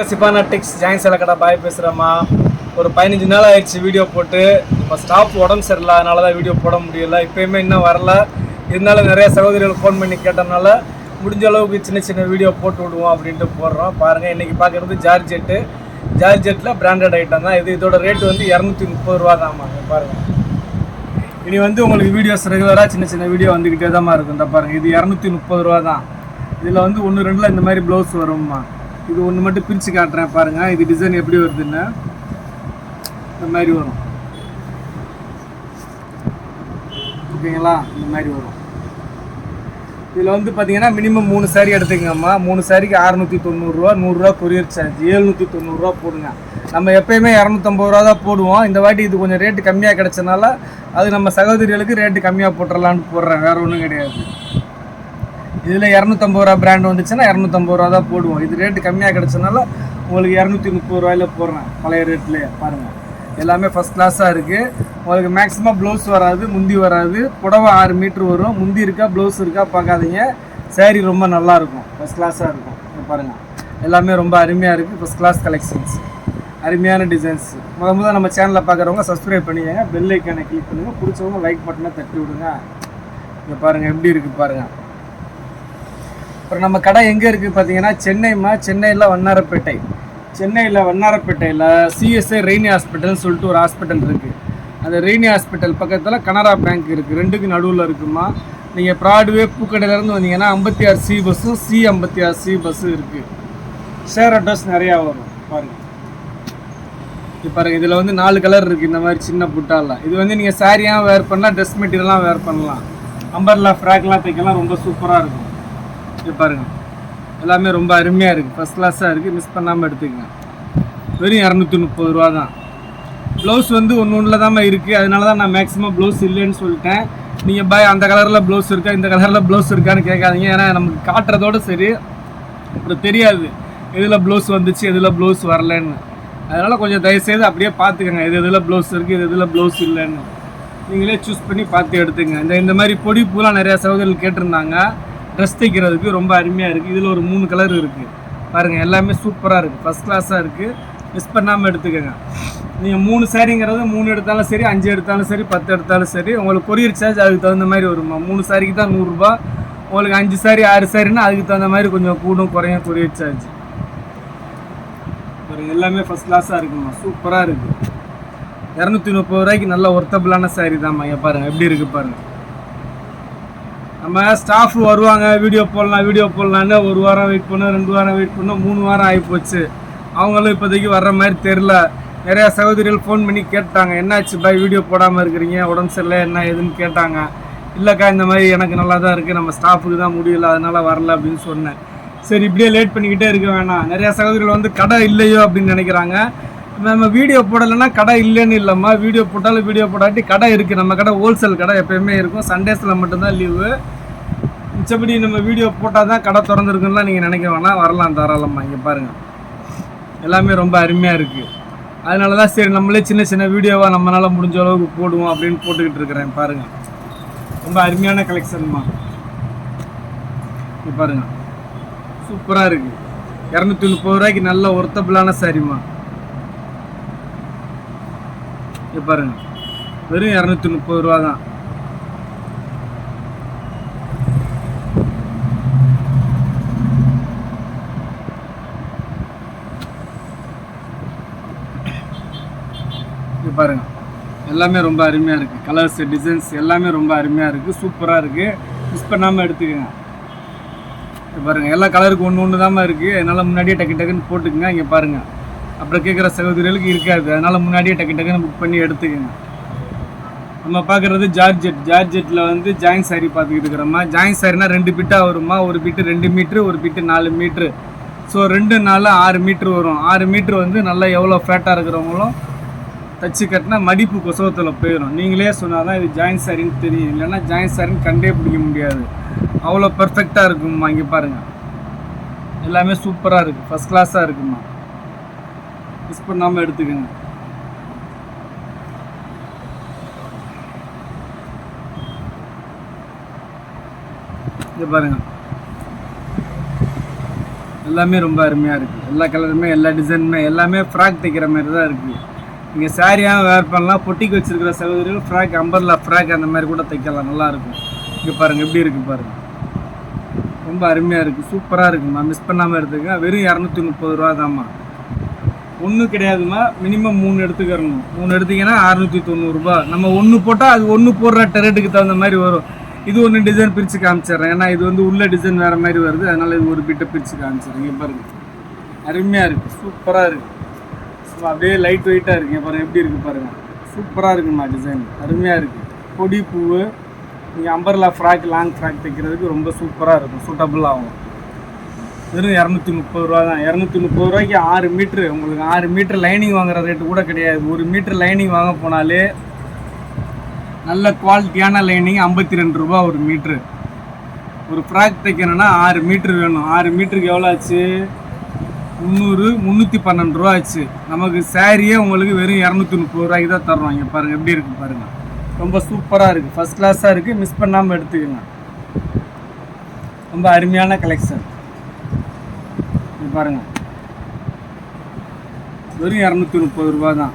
சிபானா டெக்ஸ் join கடை பாய் பேசுகிறேம்மா ஒரு பதினஞ்சு நாள் ஆயிடுச்சு வீடியோ போட்டு. இப்போ ஸ்டாஃப் உடம்பு சரியில்லை அதனால தான் வீடியோ போட முடியல. இப்போயுமே இன்னும் வரல. இருந்தாலும் நிறைய சகோதரிகள் ஃபோன் பண்ணி கேட்டனால முடிஞ்ச அளவுக்கு சின்ன சின்ன வீடியோ போட்டு விடுவோம் அப்படின்ட்டு போடுறோம். பாருங்கள் இன்றைக்கி பார்க்குறது ஜார்ஜெட்டு ஜார்ஜெட்டில் பிராண்டட் ஐட்டம் தான். இது இதோட ரேட்டு வந்து இரநூத்தி முப்பது ரூபா தான்மா பாருங்கள் இனி வந்து உங்களுக்கு வீடியோஸ் ரெகுலராக சின்ன சின்ன வீடியோ வந்துக்கிட்டே தான் இருக்கும். இந்த பாருங்கள் இது இரநூத்தி முப்பது ரூபா தான் இதில் வந்து ஒன்று ரெண்டில் இந்த மாதிரி ப்ளவுஸ் வரும்மா. இது ஒன்று மட்டும் பிரித்து காட்டுறேன் பாருங்கள் இது டிசைன் எப்படி வருதுன்னு. இந்த மாதிரி வரும். ஓகேங்களா இந்த மாதிரி வரும். இதில் வந்து பார்த்தீங்கன்னா மினிமம் மூணு சாரீ எடுத்துக்கங்கம்மா. மூணு சாரிக்கு அறநூற்றி தொண்ணூறுரூவா நூறுரூவா கொரியர் சார்ஜ் ஏழ்நூற்றி தொண்ணூறுரூவா போடுங்க. நம்ம எப்பயுமே இரநூத்தம்பது ரூபா தான் போடுவோம். இந்த வாட்டி இது கொஞ்சம் ரேட்டு கம்மியாக கிடச்சனால அது நம்ம சகோதரிகளுக்கு ரேட்டு கம்மியாக போட்டுடலான்னு போடுறேன். வேறு ஒன்றும் கிடையாது. இதில் இரநூத்தம்பது ரூபா பிராண்ட் வந்துச்சுன்னா இரநூத்தம்பது ரூபா தான் போடுவோம். இது ரேட்டு கம்மியாக கிடச்சனால உங்களுக்கு இரநூத்தி முப்பது ரூபாயில போடுறேன். பழைய ரேட்லேயே பாருங்கள் எல்லாமே ஃபஸ்ட் கிளாஸாக இருக்குது உங்களுக்கு மேக்ஸிமம் ப்ளவுஸ் வராது முந்தி வராது. புடவை ஆறு மீட்ரு வரும். முந்தி இருக்கா ப்ளவுஸ் இருக்கா பார்க்காதீங்க. சேரீ ரொம்ப நல்லா இருக்கும். ஃபஸ்ட் கிளாஸாக இருக்கும். பாருங்கள் எல்லாமே ரொம்ப அருமையாக இருக்குது ஃபஸ்ட் கிளாஸ் கலெக்ஷன்ஸ் அருமையான டிசைன்ஸ் முத முத நம்ம சேனலில் பார்க்குறவங்க சப்ஸ்கிரைப் பண்ணிக்கோங்க. பெல் ஐக்கானை கிளிக் பண்ணுங்கள் பிடிச்சவங்க லைக் பட்டனை தட்டி விடுங்க. இங்கே பாருங்கள் எப்படி இருக்குது பாருங்கள் அப்புறம் நம்ம கடை எங்கே இருக்குது பார்த்தீங்கன்னா சென்னைம்மா சென்னையில் வண்ணாரப்பேட்டை. சென்னையில் வண்ணாரப்பேட்டையில் சிஎஸ்ஐ ரெய்னி ஹாஸ்பிட்டல்னு சொல்லிட்டு ஒரு ஹாஸ்பிட்டல் இருக்குது அந்த ரெய்னி ஹாஸ்பிட்டல் பக்கத்தில் கனரா பேங்க் இருக்குது ரெண்டுக்கு நடுவில் இருக்குமா. நீங்கள் ப்ராட்வே பூக்கடையிலேருந்து வந்தீங்கன்னா ஐம்பத்தி ஆறு சி பஸ்ஸும் சி ஐம்பத்தி ஆறு சி பஸ்ஸும் இருக்குது ஷேர் அட்ரஸ் நிறையா வரும். பாருங்கள் இப்போ பாருங்க இதில் வந்து நாலு கலர் இருக்குது இந்த மாதிரி சின்ன புட்டாலாம் இது வந்து நீங்கள் சாரியாக வேர் பண்ணலாம் ட்ரெஸ் மெட்டீரியலாம் வேர் பண்ணலாம். அம்பர்லா ஃப்ராக்லாம் தைக்கலாம். ரொம்ப சூப்பராக இருக்கும். இது பாருங்கள் எல்லாமே ரொம்ப அருமையாக இருக்குது ஃபஸ்ட் கிளாஸாக இருக்குது மிஸ் பண்ணாமல் எடுத்துக்கங்க. வெறும் இரநூத்தி முப்பது ரூபா தான். ப்ளவுஸ் வந்து ஒன்று ஒன்றில் தான் இருக்குது அதனால தான் நான் மேக்ஸிமம் ப்ளவுஸ் இல்லைன்னு சொல்லிட்டேன். நீங்கள் பாய் அந்த கலரில் ப்ளவுஸ் இருக்கா? இந்த கலரில் ப்ளவுஸ் இருக்கான்னு கேட்காதீங்க. ஏன்னா நமக்கு காட்டுறதோட சரி. அப்புறம் தெரியாது. எதில் ப்ளவுஸ் வந்துச்சு எதில் ப்ளவுஸ் வரலன்னு. அதனால் கொஞ்சம் தயவுசெய்து அப்படியே பார்த்துக்கங்க. எது எதில் ப்ளவுஸ் இருக்குது இது எதில் ப்ளவுஸ் இல்லைன்னு. நீங்களே சூஸ் பண்ணி பார்த்து எடுத்துங்க இந்த இந்த மாதிரி பொடி பூலாம் நிறையா சகோதரர்கள் கேட்டிருந்தாங்க. ட்ரெஸ் தைக்கிறதுக்கு ரொம்ப அருமையாக இருக்குது இதில் ஒரு மூணு கலர் இருக்குது பாருங்கள் எல்லாமே சூப்பராக இருக்குது ஃபஸ்ட் கிளாஸாக இருக்குது மிஸ் பண்ணாமல் எடுத்துக்கோங்க. நீங்கள் மூணு சாரிங்கிறது மூணு எடுத்தாலும் சரி அஞ்சு எடுத்தாலும் சரி பத்து எடுத்தாலும் சரி உங்களுக்கு கொரியர் சார்ஜ் அதுக்கு தகுந்த மாதிரி வருமா மூணு சாரிக்கு தான் நூறுரூபா உங்களுக்கு அஞ்சு சாரி ஆறு சாரின்னா அதுக்கு தகுந்த மாதிரி கொஞ்சம் கூடும் குறையும் கொரியர் சார்ஜ் பாருங்கள் எல்லாமே ஃபஸ்ட் கிளாஸாக இருக்குமா சூப்பராக இருக்குது இரநூத்தி முப்பது ரூபாய்க்கு நல்ல ஒர்த்தபிளான சாரி தான்மா இங்க எப்படி இருக்குது பாருங்கள் நம்ம ஸ்டாஃப் வருவாங்க. வீடியோ போடலாம் வீடியோ போடலான்னு ஒரு வாரம் வெயிட் பண்ணோம் ரெண்டு வாரம் வெயிட் பண்ணோம் மூணு வாரம் ஆகிப்போச்சு அவங்களும் இப்போதைக்கு வர்ற மாதிரி தெரில நிறையா சகோதரிகள் ஃபோன் பண்ணி கேட்டாங்க. என்னாச்சு பாய் வீடியோ போடாமல் இருக்கிறீங்க? உடம்பு சரியில்லை என்ன ஏதுன்னு கேட்டாங்க. இல்லைக்கா இந்த மாதிரி எனக்கு நல்லா தான் இருக்குது நம்ம ஸ்டாஃபுக்கு தான் முடியல. அதனால் வரல அப்படின்னு சொன்னேன். சரி இப்படியே லேட் பண்ணிக்கிட்டே இருக்க வேணாம். நிறையா சகோதரிகள் வந்து கடை இல்லையோ அப்படின்னு நினைக்கிறாங்க. நம்ம வீடியோ போடலைன்னா கடை இல்லைன்னு இல்லைம்மா. வீடியோ போட்டாலும் வீடியோ போடாட்டி கடை இருக்குது நம்ம கடை ஹோல்சேல் கடை எப்போயுமே இருக்கும். சண்டேஸில் மட்டும்தான் லீவு மிச்சபடி நம்ம வீடியோ போட்டால் தான் கடை திறந்துருக்குன்னா நீங்கள் நினைக்க வேணாம். வரலாம் தாராளமாக இங்கே பாருங்கள் எல்லாமே ரொம்ப அருமையாக இருக்குது அதனால தான் சரி நம்மளே சின்ன சின்ன வீடியோவாக நம்மளால் முடிஞ்ச அளவுக்கு போடுவோம் அப்படின்னு போட்டுக்கிட்டு இருக்கிறேன். பாருங்கள் ரொம்ப அருமையான கலெக்ஷன்மா இங்கே பாருங்கள் சூப்பராக இருக்குது இரநூத்தி முப்பது ரூபாய்க்கு நல்ல ஒர்த்தபிளான சாரிம்மா இங்கே பாருங்க. வெறும் இரநூத்தி முப்பது ரூபா தான் இங்கே பாருங்க. எல்லாமே ரொம்ப அருமையாக இருக்குது கலர்ஸ் டிசைன்ஸ் எல்லாமே ரொம்ப அருமையாக இருக்குது சூப்பராக இருக்குது மிஸ் பண்ணாமல் எடுத்துக்கோங்க. பாருங்கள் பாருங்க. எல்லா கலருக்கு ஒன்று ஒன்று தான் இருக்குது அதனால் முன்னாடியே டக்கு டக்குன்னு போட்டுக்கங்க. இங்கே பாருங்கள் அப்புறம் கேட்குற சகோதரிகளுக்கு இருக்காது. அதனால் முன்னாடியே டக்கு டக்குன்னு புக் பண்ணி எடுத்துக்கோங்க. நம்ம பார்க்குறது ஜார்ஜெட். ஜார்ஜெட்டில் வந்து ஜாயின் சாரி பார்த்துக்கிட்டு இருக்கிறோம்மா ஜாயின் சாரினா ரெண்டு பிட்டாக வருமா? ஒரு பிட்டு ரெண்டு மீட்ரு ஒரு பிட்டு நாலு மீட்ரு ஸோ ரெண்டு நாலு ஆறு மீட்ரு வரும். ஆறு மீட்ரு வந்து நல்லா எவ்வளோ ஃபேட்டாக இருக்கிறவங்களும் தச்சு கட்டினா மடிப்பு கொசவத்தில் போயிடும் நீங்களே சொன்னால் தான் இது ஜாயின் சாரின்னு தெரியும். இல்லைன்னா ஜாயின் சாரின்னு கண்டே பிடிக்க முடியாது. அவ்வளோ பர்ஃபெக்டாக இருக்கும்மா இங்கே பாருங்கள் எல்லாமே சூப்பராக இருக்குது ஃபஸ்ட் கிளாஸாக இருக்குமா மிஸ் பண்ணாமல் எடுத்துக்கோங்க. இது பாருங்க. எல்லாமே ரொம்ப அருமையாக இருக்குது எல்லா கலருமே எல்லா டிசைனுமே எல்லாமே ஃப்ராக் தைக்கிற மாதிரி தான் இருக்குது நீங்கள் சாரியாக வேர் பண்ணலாம். பொட்டிக்கு வச்சுருக்கிற சகோதரிகள் ஃப்ராக் அம்பர்லா ஃப்ராக் அந்த மாதிரி கூட தைக்கலாம். நல்லா இருக்கும். இங்கே பாருங்கள் எப்படி இருக்குது பாருங்கள் ரொம்ப அருமையாக இருக்குது சூப்பராக இருக்குமா மிஸ் பண்ணாமல் எடுத்துக்க வெறும் இரநூத்தி முப்பது ரூபா தான்மா ஒன்றும் கிடையாதும்மா. மினிமம் மூணு எடுத்துக்கிறணும். மூணு எடுத்தீங்கன்னா அறுநூற்றி தொண்ணூறுரூபா நம்ம ஒன்று போட்டால் அது ஒன்று போடுற ரேட்டுக்கு தகுந்த மாதிரி வரும். இது ஒன்று டிசைன் பிரித்து காமிச்சிடுறேன். ஏன்னா இது வந்து உள்ள டிசைன் வேறு மாதிரி வருது. அதனால் இது ஒரு பிட்டை பிரித்து காமிச்சிடுறேன். இங்கே பாருங்கள் அருமையாக இருக்குது சூப்பராக இருக்குது அப்படியே லைட் வெயிட்டாக இருக்குங்க பாருங்கள் எப்படி இருக்குது பாருங்கள் சூப்பராக இருக்குமா டிசைன் அருமையாக இருக்குது கொடி பூவு நீங்கள் அம்பர்லா ஃப்ராக் லாங் ஃப்ராக் தைக்கிறதுக்கு ரொம்ப சூப்பராக இருக்கும். சூட்டபுள் ஆகும். வெறும் இரநூத்தி முப்பது ரூபா தான். இரநூத்தி முப்பது ரூபாய்க்கு ஆறு மீட்ரு. உங்களுக்கு ஆறு மீட்ரு லைனிங் வாங்குற ரேட்டு கூட கிடையாது. ஒரு மீட்ரு லைனிங் வாங்க போனாலே நல்ல குவாலிட்டியான லைனிங் ஐம்பத்தி ரெண்டு ரூபா ஒரு மீட்ரு. ஒரு ஃப்ராக் தைக்கணும்னா ஆறு மீட்ரு வேணும். ஆறு மீட்ருக்கு எவ்வளோ ஆச்சு? முந்நூறு முந்நூற்றி பன்னெண்டு ரூபா ஆச்சு. நமக்கு சாரியே உங்களுக்கு வெறும் இரநூத்தி முப்பது ரூபாய்க்கு தான் தர்றோம். இங்கே பாருங்கள் எப்படி இருக்குது பாருங்கள் ரொம்ப சூப்பராக இருக்குது ஃபஸ்ட் கிளாஸாக இருக்குது மிஸ் பண்ணாமல் எடுத்துக்கோங்க. ரொம்ப அருமையான கலெக்ஷன் இது பாருங்கள் வெறும் இரநூத்தி முப்பது ரூபா தான்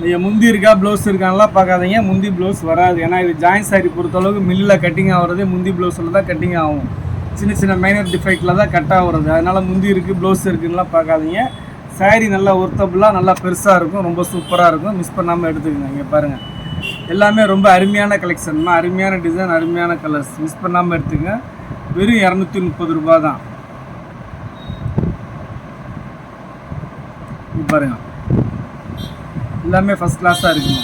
நீங்கள் முந்தி இருக்கா ப்ளவுஸ் இருக்கான்லாம் பார்க்காதீங்க. முந்தி ப்ளவுஸ் வராது. ஏன்னா இது ஜாயின் சாரி பொறுத்தளவுக்கு மில்லில் கட்டிங் ஆகுறதே முந்தி ப்ளவுஸில் தான் கட்டிங் ஆகும். சின்ன சின்ன மைனர் டிஃபெக்டில் தான் கட் ஆகிறது. அதனால் முந்தி இருக்குது ப்ளவுஸ் இருக்குன்னுலாம் பார்க்காதீங்க. சாரி நல்லா ஒர்த்தபுளாக நல்லா பெருசாக இருக்கும் ரொம்ப சூப்பராக இருக்கும். மிஸ் பண்ணாமல் எடுத்துக்கோங்க. இங்கே பாருங்கள் எல்லாமே ரொம்ப அருமையான கலெக்ஷன் அருமையான டிசைன் அருமையான கலர்ஸ் மிஸ் பண்ணாமல் எடுத்துக்கங்க. வெறும் இரநூத்தி முப்பது ரூபா தான் பாருங்க. எல்லாமே ஃபஸ்ட் கிளாஸாக இருக்குங்க.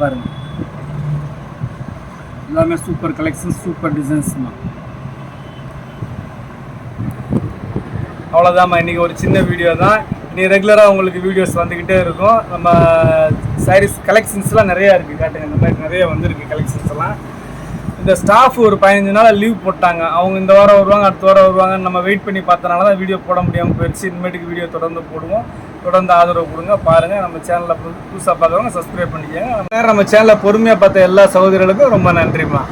பாருங்க. எல்லாமே சூப்பர் கலெக்ஷன் சூப்பர் டிசைன்ஸ்மா அவ்வளோதாம்மா இன்றைக்கி ஒரு சின்ன வீடியோ தான். நீ ரெகுலராக உங்களுக்கு வீடியோஸ் வந்துக்கிட்டே இருக்கும். நம்ம சாரீஸ் கலெக்ஷன்ஸ்லாம் நிறையா இருக்குது காட்டுங்க இந்த மாதிரி நிறைய வந்துருக்கு கலெக்ஷன்ஸ் எல்லாம். இந்த ஸ்டாஃப் ஒரு பதினஞ்சு நாள் லீவ் போட்டாங்க. அவங்க இந்த வாரம் வருவாங்க அடுத்த வாரம் வருவாங்கன்னு நம்ம வெயிட் பண்ணி பார்த்தனால தான் வீடியோ போட முடியாமல் போயிடுச்சு இனிமேட்டுக்கு வீடியோ தொடர்ந்து போடுவோம். தொடர்ந்து ஆதரவு கொடுங்க. பாருங்கள் நம்ம சேனலில் புதுசாக பார்க்குறவங்க சப்ஸ்கிரைப் பண்ணிக்கோங்க. வேறு நம்ம சேனலை பொறுமையாக பார்த்த எல்லா சகோதரிகளுக்கும் ரொம்ப நன்றிம்மா.